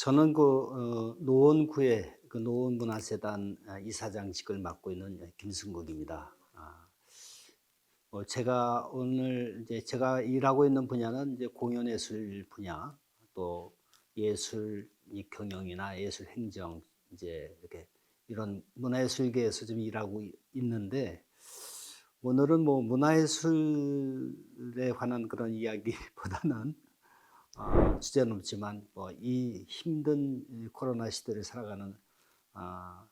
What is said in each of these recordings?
저는 그 어, 노원구의 그 노원문화재단 아, 이사장직을 맡고 있는 김승국입니다. 아, 뭐 제가 오늘 이제 제가 일하고 있는 분야는 이제 공연예술 분야, 또 예술 이 경영이나 예술 행정 이제 이렇게 이런 문화예술계에서 좀 일하고 이- 있는데 오늘은 뭐 문화예술에 관한 그런 이야기보다는 아, 주제는 없지만 뭐 이 힘든 이 코로나 시대를 살아가는 아,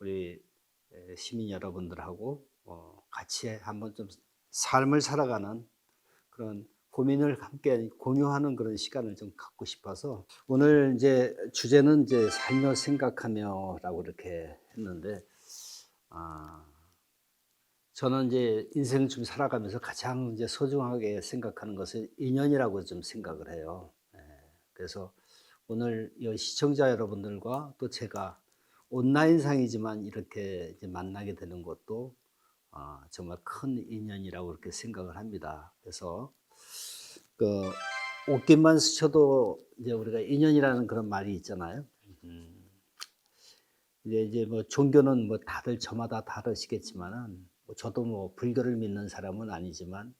우리 에, 시민 여러분들하고 어, 같이 한번 좀 삶을 살아가는 그런 고민을 함께 공유하는 그런 시간을 좀 갖고 싶어서 오늘 이제 주제는 이제 살며 생각하며라고 이렇게 했는데 아, 저는 이제 인생을 좀 살아가면서 가장 이제 소중하게 생각하는 것은 인연이라고 좀 생각을 해요. 예, 그래서 오늘 이 시청자 여러분들과 또 제가 온라인상이지만 이렇게 만나게 되는 것도 아, 정말 큰 인연이라고 그렇게 생각을 합니다. 그래서 그 옷깃만 스쳐도 이제 우리가 인연이라는 그런 말이 있잖아요. 음, 이제 뭐 종교는 뭐 다들 저마다 다르시겠지만은 뭐 저도 뭐 불교를 믿는 사람은 아니지만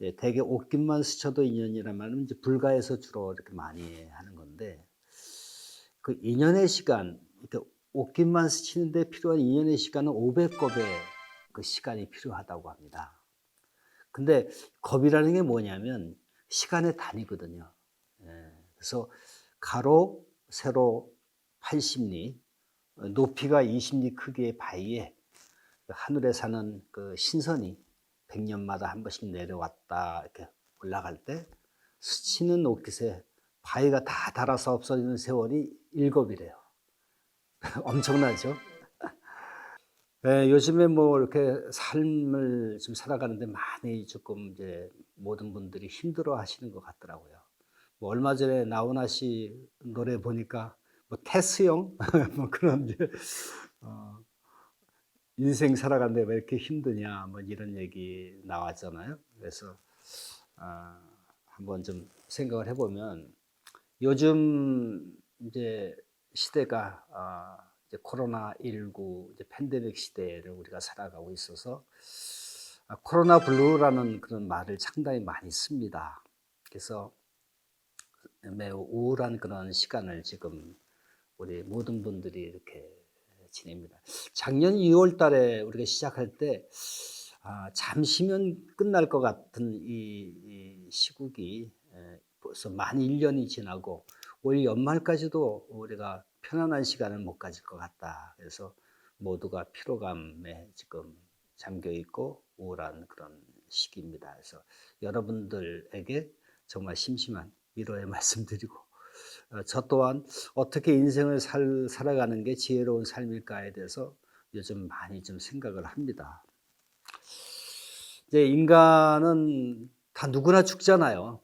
예, 대개 옷깃만 스쳐도 인연이란 말은 이제 불가에서 주로 이렇게 많이 하는 건데 그 인연의 시간, 이렇게 옷깃만 스치는데 필요한 인연의 시간은 500겁의 그 시간이 필요하다고 합니다. 근데 겁이라는 게 뭐냐면 시간의 단위거든요. 예, 그래서 가로, 세로 80리, 어, 높이가 20리 크기의 바위에 그 하늘에 사는 그 신선이 100년마다 한 번씩 내려왔다 이렇게 올라갈 때 스치는 옷깃에 바위가 다 닳아서 없어지는 세월이 일곱이래요. 엄청나죠? 네, 요즘에 뭐 이렇게 삶을 좀 살아가는데 많이 조금 이제 모든 분들이 힘들어 하시는 것 같더라고요. 뭐 얼마 전에 나훈아 씨 노래 보니까 뭐 테스형 뭐 그런 이제 어, 인생 살아가는데 왜 이렇게 힘드냐 뭐 이런 얘기 나왔잖아요. 그래서 아, 한번 좀 생각을 해보면 요즘 이제 시대가 아, 이제 코로나 19 이제 팬데믹 시대를 우리가 살아가고 있어서 아, 코로나 블루라는 그런 말을 상당히 많이 씁니다. 그래서 매우 우울한 그런 시간을 지금 우리 모든 분들이 이렇게 지냅니다. 작년 2월 달에 우리가 시작할 때 아, 잠시면 끝날 것 같은 이, 이 시국이 에, 벌써 만 1년이 지나고 올 연말까지도 우리가 편안한 시간을 못 가질 것 같다. 그래서 모두가 피로감에 지금 잠겨 있고 우울한 그런 시기입니다. 그래서 여러분들에게 정말 심심한 위로의 말씀드리고 어, 저 또한 어떻게 인생을 살, 살아가는 게 지혜로운 삶일까에 대해서 요즘 많이 좀 생각을 합니다. 이제 인간은 다 누구나 죽잖아요.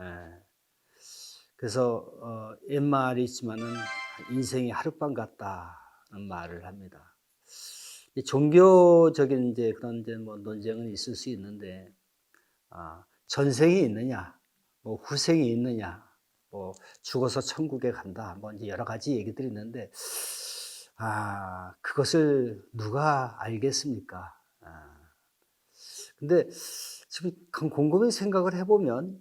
예. 그래서 어, 옛말이 있지만은 인생이 하룻밤 같다는 말을 합니다. 이 종교적인 이제 그런 이제 뭐 논쟁은 있을 수 있는데 아, 전생이 있느냐, 뭐 후생이 있느냐, 뭐 죽어서 천국에 간다, 뭐 이제 여러 가지 얘기들이 있는데 아 그것을 누가 알겠습니까? 아, 근데 지금 곰곰이 생각을 해보면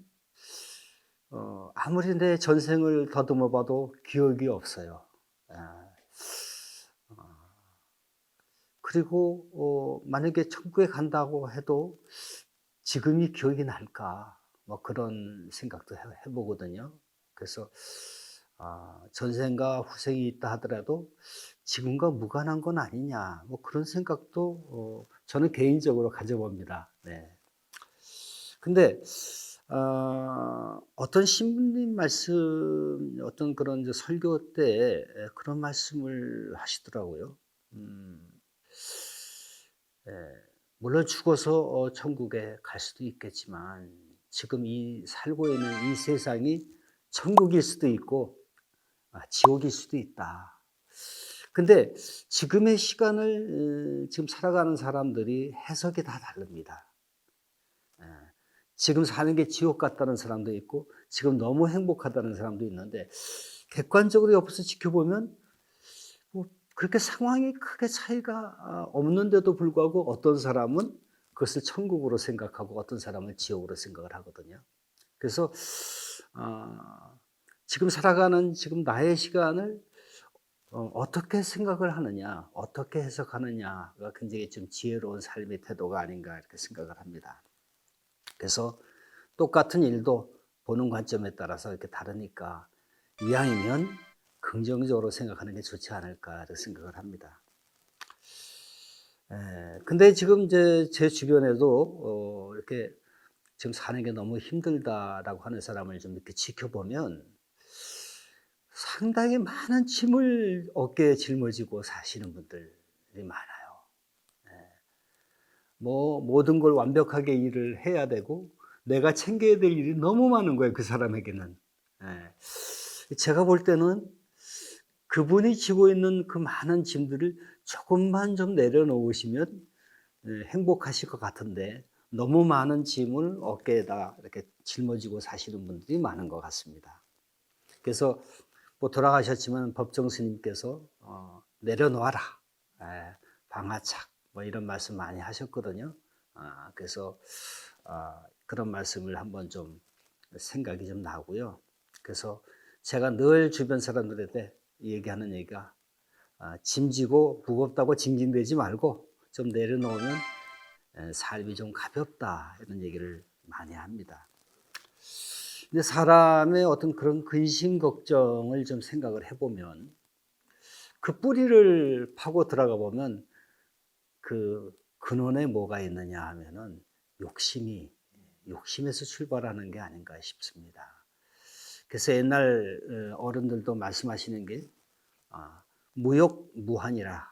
어, 아무리 내 전생을 더듬어 봐도 기억이 없어요. 아, 어, 그리고 어, 만약에 천국에 간다고 해도 지금이 기억이 날까? 뭐 그런 생각도 해, 해보거든요. 그래서 아, 전생과 후생이 있다 하더라도 지금과 무관한 건 아니냐? 뭐 그런 생각도 어, 저는 개인적으로 가져봅니다. 네. 근데 어, 어떤 신부님 말씀, 어떤 그런 이제 설교 때 그런 말씀을 하시더라고요. 음, 예, 물론 죽어서 어, 천국에 갈 수도 있겠지만 지금 이 살고 있는 이 세상이 천국일 수도 있고 아, 지옥일 수도 있다. 근데 지금의 시간을 어, 지금 살아가는 사람들이 해석이 다 다릅니다. 예, 지금 사는 게 지옥 같다는 사람도 있고 지금 너무 행복하다는 사람도 있는데 객관적으로 옆에서 지켜보면 뭐 그렇게 상황이 크게 차이가 아, 없는데도 불구하고 어떤 사람은 그것을 천국으로 생각하고 어떤 사람은 지옥으로 생각을 하거든요. 그래서 아, 지금 살아가는 지금 나의 시간을 어, 떻게 생각을 하느냐, 어떻게 해석하느냐가 굉장히 좀 지혜로운 삶의 태도가 아닌가 이렇게 생각을 합니다. 그래서 똑같은 일도 보는 관점에 따라서 이렇게 다르니까 이왕이면 긍정적으로 생각하는 게 좋지 않을까 이렇게 생각을 합니다. 에, 근데 지금 이제 제 주변에도 어, 이렇게 지금 사는 게 너무 힘들다라고 하는 사람을 좀 이렇게 지켜보면 상당히 많은 짐을 어깨에 짊어지고 사시는 분들이 많아요. 예. 뭐 모든 걸 완벽하게 일을 해야 되고 내가 챙겨야 될 일이 너무 많은 거예요. 그 사람에게는. 예. 제가 볼 때는 그분이 지고 있는 그 많은 짐들을 조금만 좀 내려놓으시면 예, 행복하실 것 같은데 너무 많은 짐을 어깨에다 이렇게 짊어지고 사시는 분들이 많은 것 같습니다. 그래서 뭐 돌아가셨지만 법정 스님께서 어, 내려놓아라 에, 방아착 뭐 이런 말씀 많이 하셨거든요. 아, 그래서 아, 그런 말씀을 한번 좀 생각이 좀 나고요. 그래서 제가 늘 주변 사람들한테 얘기하는 얘기가 아, 짐지고 무겁다고 징징대지 말고 좀 내려놓으면 에, 삶이 좀 가볍다 이런 얘기를 많이 합니다. 근데 사람의 어떤 그런 근심 걱정을 좀 생각을 해보면 그 뿌리를 파고 들어가 보면 그 근원에 뭐가 있느냐 하면은 욕심이 욕심에서 출발하는 게 아닌가 싶습니다. 그래서 옛날 어, 어른들도 말씀하시는 게 아, 무욕 무한이라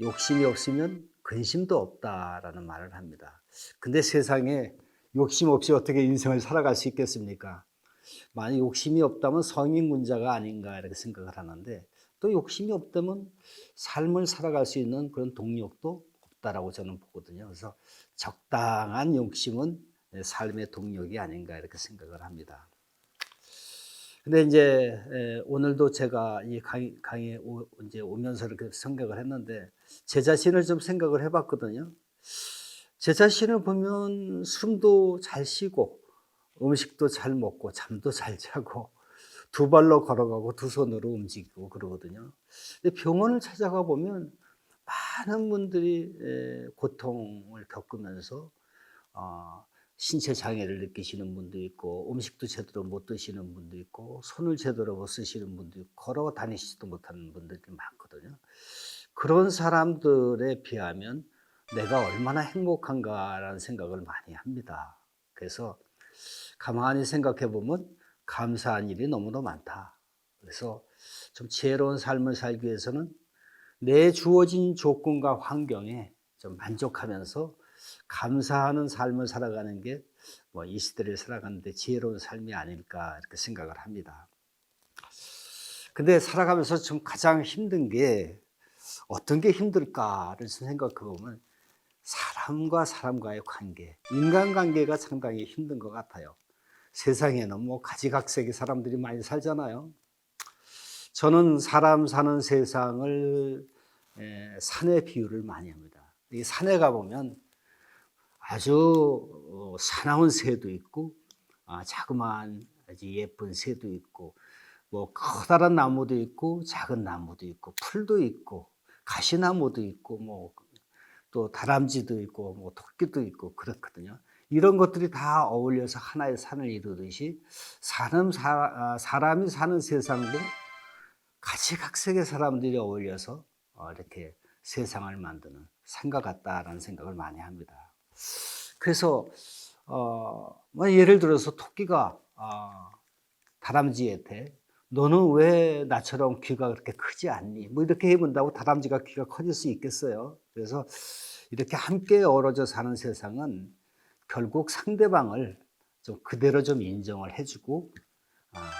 욕심이 없으면 근심도 없다라는 말을 합니다. 근데 세상에 욕심 없이 어떻게 인생을 살아갈 수 있겠습니까? 만약 욕심이 없다면 성인 문제가 아닌가 이렇게 생각을 하는데 또 욕심이 없다면 삶을 살아갈 수 있는 그런 동력도 없다라고 저는 보거든요. 그래서 적당한 욕심은 삶의 동력이 아닌가 이렇게 생각을 합니다. 근데 이제 오늘도 제가 이 강의, 강의에 이제 오면서 이렇게 생각을 했는데 제 자신을 좀 생각을 해봤거든요. 제 자신을 보면 숨도 잘 쉬고 음식도 잘 먹고 잠도 잘 자고 두 발로 걸어가고 두 손으로 움직이고 그러거든요. 근데 병원을 찾아가 보면 많은 분들이 고통을 겪으면서 어, 신체 장애를 느끼시는 분도 있고 음식도 제대로 못 드시는 분도 있고 손을 제대로 못 쓰시는 분도 있고 걸어 다니시지도 못하는 분들이 많거든요. 그런 사람들에 비하면 내가 얼마나 행복한가라는 생각을 많이 합니다. 그래서 가만히 생각해 보면 감사한 일이 너무도 많다. 그래서 좀 지혜로운 삶을 살기 위해서는 내 주어진 조건과 환경에 좀 만족하면서 감사하는 삶을 살아가는 게 뭐 이 시대를 살아가는데 지혜로운 삶이 아닐까 이렇게 생각을 합니다. 근데 살아가면서 좀 가장 힘든 게 어떤 게 힘들까를 생각해 보면 사람과 사람과의 관계, 인간관계가 상당히 힘든 것 같아요. 세상에는 뭐 가지각색의 사람들이 많이 살잖아요. 저는 사람 사는 세상을 산에 비유를 많이 합니다. 이 산에 가보면 아주 어, 사나운 새도 있고, 아, 자그마한 아주 예쁜 새도 있고, 뭐 커다란 나무도 있고, 작은 나무도 있고, 풀도 있고, 가시나무도 있고, 뭐 또 다람쥐도 있고 뭐 토끼도 있고 그렇거든요. 이런 것들이 다 어울려서 하나의 산을 이루듯이 사람 사, 사람이 사는 세상도 가지각색의 사람들이 어울려서 어, 이렇게 세상을 만드는 산과 같다라는 생각을 많이 합니다. 그래서 어, 뭐 예를 들어서 토끼가 어, 다람쥐한테 너는 왜 나처럼 귀가 그렇게 크지 않니? 뭐 이렇게 해본다고 다람쥐가 귀가 커질 수 있겠어요? 그래서 이렇게 함께 어우러져 사는 세상은 결국 상대방을 좀 그대로 좀 인정을 해주고 아,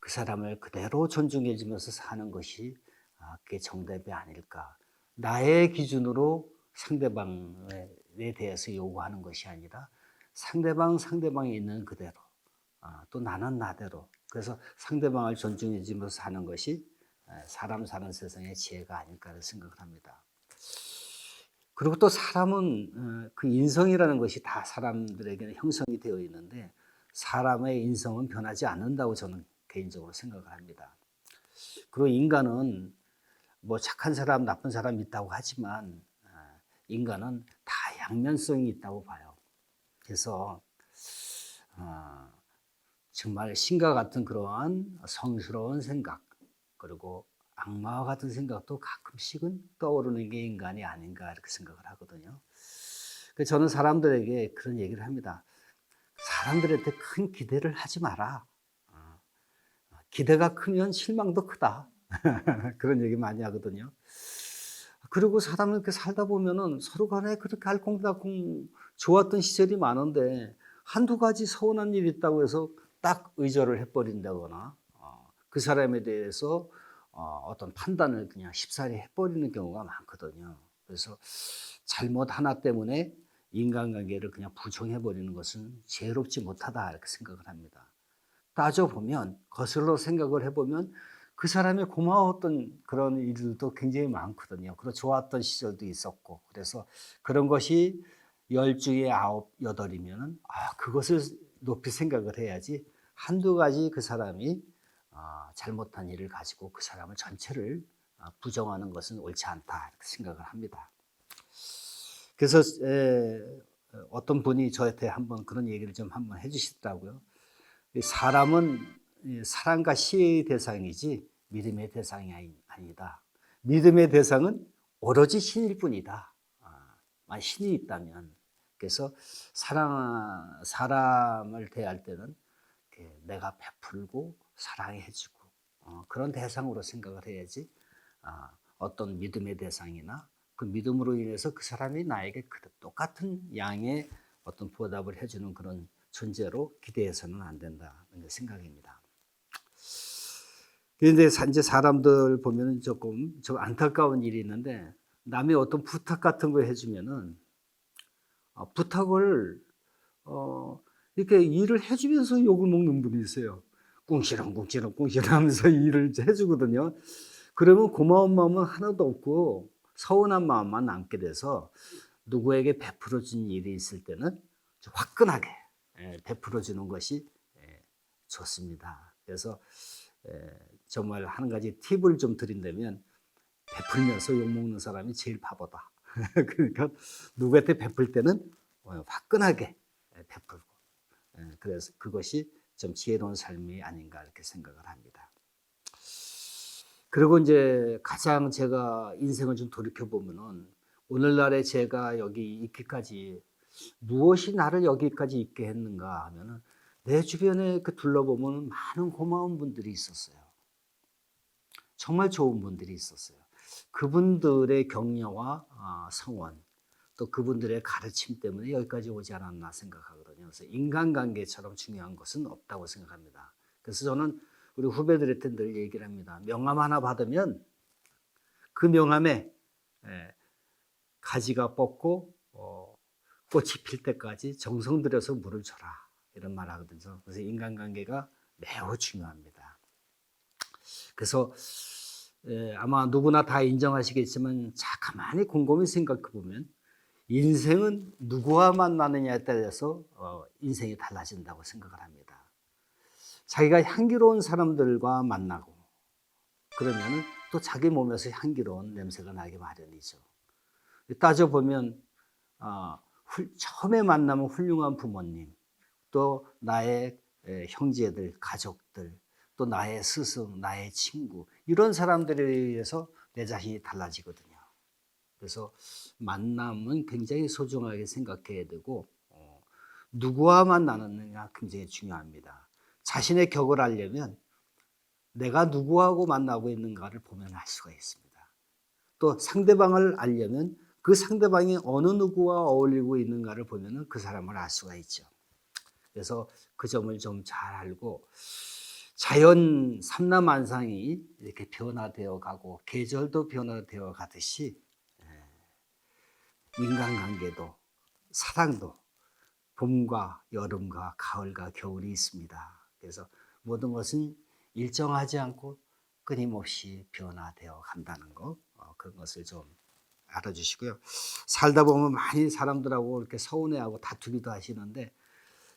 그 사람을 그대로 존중해주면서 사는 것이 아, 그게 정답이 아닐까. 나의 기준으로 상대방에 대해서 요구하는 것이 아니라 상대방 상대방이 있는 그대로 아, 또 나는 나대로 그래서 상대방을 존중해주면서 사는 것이 에, 사람 사는 세상의 지혜가 아닐까 생각을 합니다. 그리고 또 사람은 어, 그 인성이라는 것이 다 사람들에게는 형성이 되어 있는데 사람의 인성은 변하지 않는다고 저는 개인적으로 생각을 합니다. 그리고 인간은 뭐 착한 사람, 나쁜 사람 있다고 하지만 아, 인간은 다 양면성이 있다고 봐요. 그래서 아, 정말 신과 같은 그러한 성스러운 생각 그리고 악마와 같은 생각도 가끔씩은 떠오르는 게 인간이 아닌가 이렇게 생각을 하거든요. 그래서 저는 사람들에게 그런 얘기를 합니다. 사람들한테 큰 기대를 하지 마라. 어, 기대가 크면 실망도 크다. 그런 얘기 많이 하거든요. 그리고 사람을 이렇게 살다 보면은 서로 간에 그렇게 알콩달콩 좋았던 시절이 많은데 한두 가지 서운한 일이 있다고 해서 딱 의절을 해버린다거나 어, 그 사람에 대해서 어, 어떤 판단을 그냥 쉽사리 해버리는 경우가 많거든요. 그래서 잘못 하나 때문에 인간관계를 그냥 부정해버리는 것은 지혜롭지 못하다 이렇게 생각을 합니다. 따져보면 거슬러 생각을 해보면 그 사람의 고마웠던 그런 일들도 굉장히 많거든요. 그리고 좋았던 시절도 있었고 그래서 그런 것이 열 중에 아홉 여덟이면은 아 그것을 높이 생각을 해야지 한두 가지 그 사람이 아, 잘못한 일을 가지고 그 사람을 전체를 아, 부정하는 것은 옳지 않다 이렇게 생각을 합니다. 그래서 에, 어떤 분이 저한테 한번 그런 얘기를 좀 한번 해주시더라고요. 이 사람은 이 사랑과 시의 대상이지 믿음의 대상이 아니- 아니다. 믿음의 대상은 오로지 신일 뿐이다. 아, 만약 신이 있다면 그래서 사랑 사람을 대할 때는 내가 베풀고 사랑해주고 어, 그런 대상으로 생각을 해야지 아, 어떤 믿음의 대상이나 그 믿음으로 인해서 그 사람이 나에게 그 똑같은 양의 어떤 보답을 해주는 그런 존재로 기대해서는 안 된다는 게 생각입니다. 그런데 이제 사람들 보면은 조금 좀 안타까운 일이 있는데 남이 어떤 부탁 같은 거 해주면은 어, 부탁을 어, 이렇게 일을 해주면서 욕을 먹는 분이 있어요. 꿍시렁 꿍시렁 꿍시렁 하면서 일을 해주거든요. 그러면 고마운 마음은 하나도 없고 서운한 마음만 남게 돼서 누구에게 베풀어 준 일이 있을 때는 좀 화끈하게 예, 베풀어 주는 것이 예, 좋습니다. 그래서 예, 정말 한 가지 팁을 좀 드린다면 베풀면서 욕 먹는 사람이 제일 바보다. 그러니까 누구한테 베풀 때는 어, 화끈하게 예, 베풀고 예, 그래서 그것이 좀 지혜로운 삶이 아닌가 이렇게 생각을 합니다. 그리고 이제 가장 제가 인생을 좀 돌이켜 보면은 오늘날에 제가 여기 있기까지 무엇이 나를 여기까지 있게 했는가 하면은 내 주변에 그 둘러보면 많은 고마운 분들이 있었어요. 정말 좋은 분들이 있었어요. 그분들의 격려와 아, 성원 또 그분들의 가르침 때문에 여기까지 오지 않았나 생각하거든요. 그래서 인간관계처럼 중요한 것은 없다고 생각합니다. 그래서 저는 우리 후배들한테 늘 얘기를 합니다. 명함 하나 받으면 그 명함에 예, 가지가 뻗고 어, 꽃이 필 때까지 정성 들여서 물을 줘라 이런 말 하거든요. 그래서 인간관계가 매우 중요합니다. 그래서 예, 아마 누구나 다 인정하시겠지만 자 가만히 곰곰이 생각해 보면 인생은 누구와 만나느냐에 따라서 어, 인생이 달라진다고 생각을 합니다. 자기가 향기로운 사람들과 만나고 그러면 또 자기 몸에서 향기로운 냄새가 나기 마련이죠. 따져 보면 어, 처음에 만나면 훌륭한 부모님, 또 나의 에, 형제들, 가족들, 또 나의 스승, 나의 친구 이런 사람들에 의해서 내 자신이 달라지거든요. 그래서 만남은 굉장히 소중하게 생각해야 되고 어, 누구와 만나느냐 굉장히 중요합니다. 자신의 격을 알려면 내가 누구하고 만나고 있는가를 보면 알 수가 있습니다. 또 상대방을 알려면 그 상대방이 어느 누구와 어울리고 있는가를 보면 그 사람을 알 수가 있죠. 그래서 그 점을 좀 잘 알고 자연 삼라만상이 이렇게 변화되어 가고 계절도 변화되어 가듯이 인간관계도 사랑도 봄과 여름과 가을과 겨울이 있습니다. 그래서 모든 것은 일정하지 않고 끊임없이 변화되어 간다는 거 어, 그런 것을 좀 알아주시고요. 살다 보면 많이 사람들하고 이렇게 서운해하고 다투기도 하시는데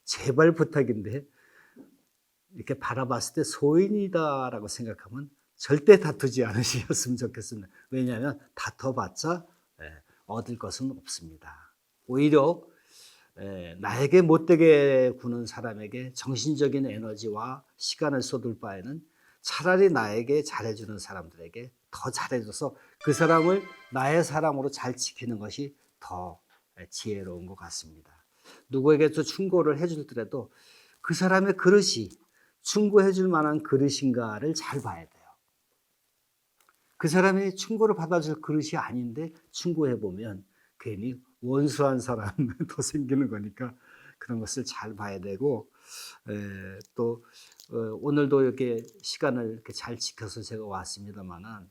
제발 부탁인데 이렇게 바라봤을 때 소인이다라고 생각하면 절대 다투지 않으셨으면 좋겠습니다. 왜냐하면 다퉈봤자 예, 얻을 것은 없습니다. 오히려 예, 나에게 못되게 구는 사람에게 정신적인 에너지와 시간을 쏟을 바에는 차라리 나에게 잘해주는 사람들에게 더 잘해줘서 그 사람을 나의 사람으로 잘 지키는 것이 더 지혜로운 것 같습니다. 누구에게 또 충고를 해줄더라도 그 사람의 그릇이 충고해 줄 만한 그릇인가를 잘 봐야 돼요. 그 사람이 충고를 받아줄 그릇이 아닌데 충고해 보면 괜히 원수한 사람 더 생기는 거니까 그런 것을 잘 봐야 되고 에, 또 어, 오늘도 이렇게 시간을 이렇게 잘 지켜서 제가 왔습니다만은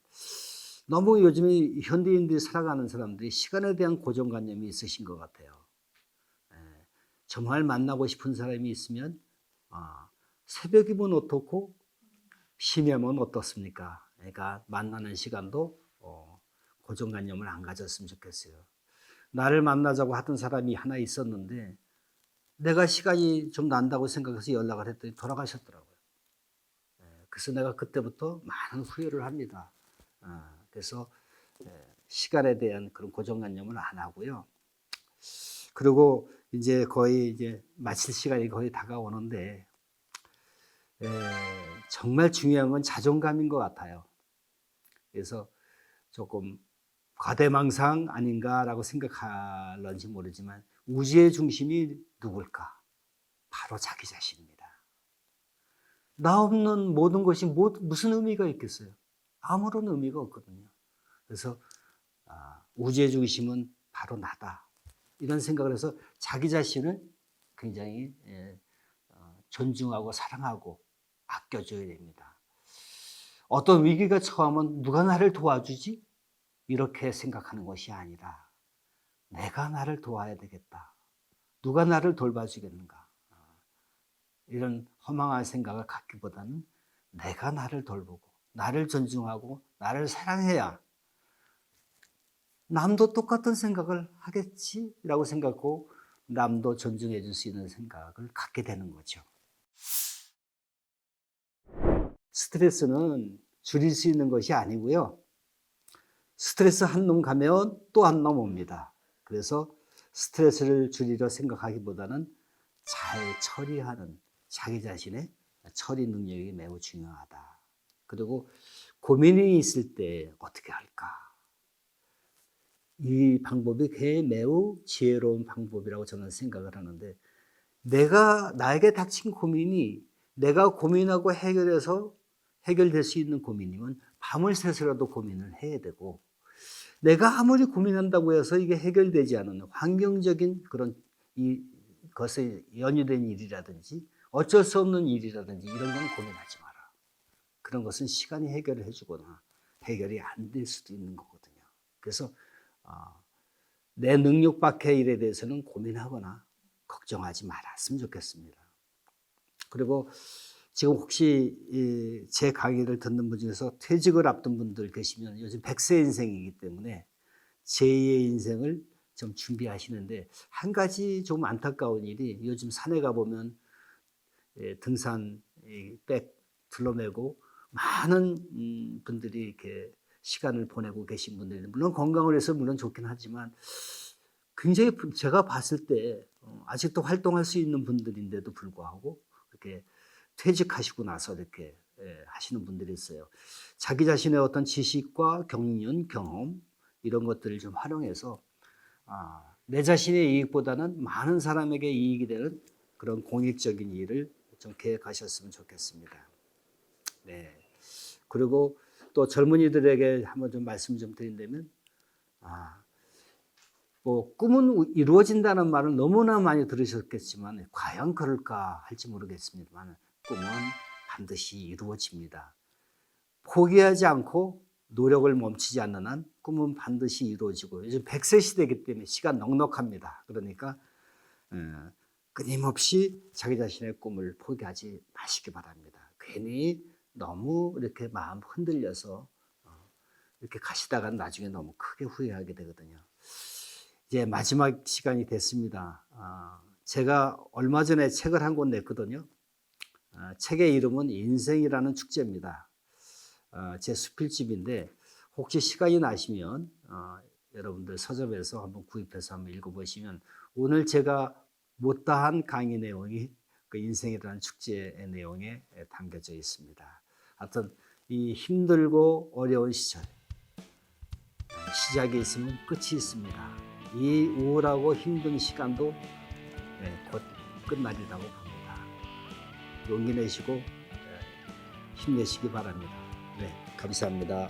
너무 요즘에 현대인들이 살아가는 사람들이 시간에 대한 고정관념이 있으신 것 같아요. 에, 정말 만나고 싶은 사람이 있으면 아, 새벽이면 어떻고 심야면 어떻습니까? 그러니까 만나는 시간도 어, 고정관념을 안 가졌으면 좋겠어요. 나를 만나자고 하던 사람이 하나 있었는데 내가 시간이 좀 난다고 생각해서 연락을 했더니 돌아가셨더라고요. 예, 그래서 내가 그때부터 많은 후회를 합니다. 아, 그래서 예, 시간에 대한 그런 고정관념을 안 하고요. 그리고 이제 거의 이제 마칠 시간이 거의 다가오는데 에, 정말 중요한 건 자존감인 것 같아요. 그래서 조금 과대망상 아닌가라고 생각할런지 모르지만 우주의 중심이 누굴까? 바로 자기 자신입니다. 나 없는 모든 것이 뭐, 무슨 의미가 있겠어요? 아무런 의미가 없거든요. 그래서 아, 우주의 중심은 바로 나다. 이런 생각을 해서 자기 자신을 굉장히 예, 어, 존중하고 사랑하고 아껴줘야 됩니다. 어떤 위기가 처하면 누가 나를 도와주지? 이렇게 생각하는 것이 아니라 내가 나를 도와야 되겠다. 누가 나를 돌봐주겠는가? 이런 허망한 생각을 갖기보다는 내가 나를 돌보고 나를 존중하고 나를 사랑해야 남도 똑같은 생각을 하겠지라고 생각하고 남도 존중해 줄 수 있는 생각을 갖게 되는 거죠. 스트레스는 줄일 수 있는 것이 아니고요. 스트레스 한 놈 가면 또 한 놈 옵니다. 그래서 스트레스를 줄이려 생각하기보다는 잘 처리하는 자기 자신의 처리 능력이 매우 중요하다. 그리고 고민이 있을 때 어떻게 할까? 이 방법이 매우 지혜로운 방법이라고 저는 생각을 하는데 내가 나에게 닥친 고민이 내가 고민하고 해결해서 해결될 수 있는 고민이면 밤을 새서라도 고민을 해야 되고 내가 아무리 고민한다고 해서 이게 해결되지 않은 환경적인 그런 이 것에 연유된 일이라든지 어쩔 수 없는 일이라든지 이런 건 고민하지 마라. 그런 것은 시간이 해결을 해주거나 해결이 안 될 수도 있는 거거든요. 그래서 아, 내 능력 밖의 일에 대해서는 고민하거나 걱정하지 말았으면 좋겠습니다. 그리고 지금 혹시 제 강의를 듣는 분 중에서 퇴직을 앞둔 분들 계시면 요즘 100세 인생이기 때문에 제2의 인생을 좀 준비하시는데 한 가지 좀 안타까운 일이 요즘 산에 가보면 등산 백 둘러매고 많은 음, 분들이 이렇게 시간을 보내고 계신 분들이 물론 건강을 해서 물론 좋긴 하지만 굉장히 제가 봤을 때 어, 아직도 활동할 수 있는 분들인데도 불구하고 이렇게 퇴직하시고 나서 이렇게 예, 하시는 분들이 있어요. 자기 자신의 어떤 지식과 경륜, 경험 이런 것들을 좀 활용해서 아, 내 자신의 이익보다는 많은 사람에게 이익이 되는 그런 공익적인 일을 좀 계획하셨으면 좋겠습니다. 네. 그리고 또 젊은이들에게 한번 좀 말씀 좀 드린다면, 아, 뭐 꿈은 이루어진다는 말을 너무나 많이 들으셨겠지만 과연 그럴까 할지 모르겠습니다만 꿈은 반드시 이루어집니다. 포기하지 않고 노력을 멈추지 않는 한 꿈은 반드시 이루어지고 요즘 100세 시대이기 때문에 시간 넉넉합니다. 그러니까 끊임없이 자기 자신의 꿈을 포기하지 마시기 바랍니다. 괜히 너무 이렇게 마음 흔들려서 어, 이렇게 가시다가 나중에 너무 크게 후회하게 되거든요. 이제 마지막 시간이 됐습니다. 아, 제가 얼마 전에 책을 한 권 냈거든요. 아, 책의 이름은 인생이라는 축제입니다. 아, 제 수필집인데 혹시 시간이 나시면 어, 여러분들 서점에서 한번 구입해서 한번 읽어보시면 오늘 제가 못다한 강의 내용이 그 인생이라는 축제의 내용에 담겨져 있습니다. 하여튼 이 힘들고 어려운 시절 시작이 있으면 끝이 있습니다. 이 우울하고 힘든 시간도 네, 곧 끝날이라고. 용기 내시고 네, 힘내시기 바랍니다. 네, 감사합니다.